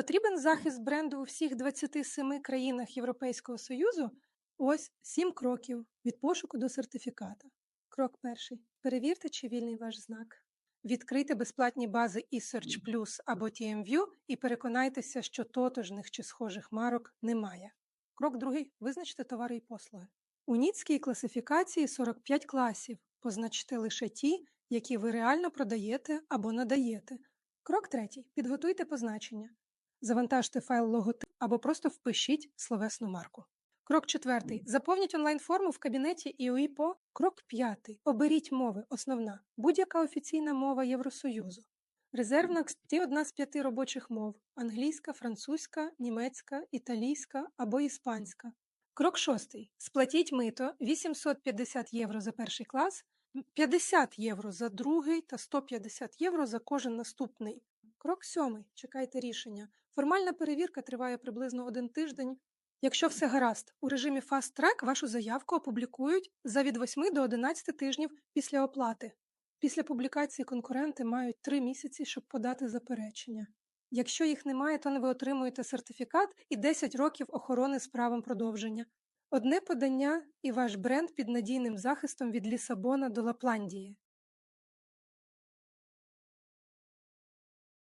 Потрібен захист бренду у всіх 27 країнах Європейського Союзу? Ось 7 кроків від пошуку до сертифіката. Крок перший. Перевірте, чи вільний ваш знак. Відкрийте безплатні бази eSearch Plus або TeamView і переконайтеся, що тотожних чи схожих марок немає. Крок другий. Визначте товари і послуги. У ніцькій класифікації 45 класів. Позначте лише ті, які ви реально продаєте або надаєте. Крок третій. Підготуйте позначення. Завантажте файл логотип або просто впишіть словесну марку. Крок четвертий. Заповніть онлайн-форму в кабінеті ІУІПО. Крок п'ятий. Оберіть мови. Основна. Будь-яка офіційна мова Євросоюзу. Резервна – одна з п'яти робочих мов: англійська, французька, німецька, італійська або іспанська. Крок шостий. Сплатіть мито 850 євро за перший клас, 50 євро за другий та 150 євро за кожен наступний. Крок сьомий. Чекайте рішення. Формальна перевірка триває приблизно один тиждень. Якщо все гаразд, у режимі Fast Track вашу заявку опублікують за від 8 до 11 тижнів після оплати. Після публікації конкуренти мають 3 місяці, щоб подати заперечення. Якщо їх немає, то не ви отримуєте сертифікат і 10 років охорони з правом продовження. Одне подання і ваш бренд під надійним захистом від Лісабона до Лапландії.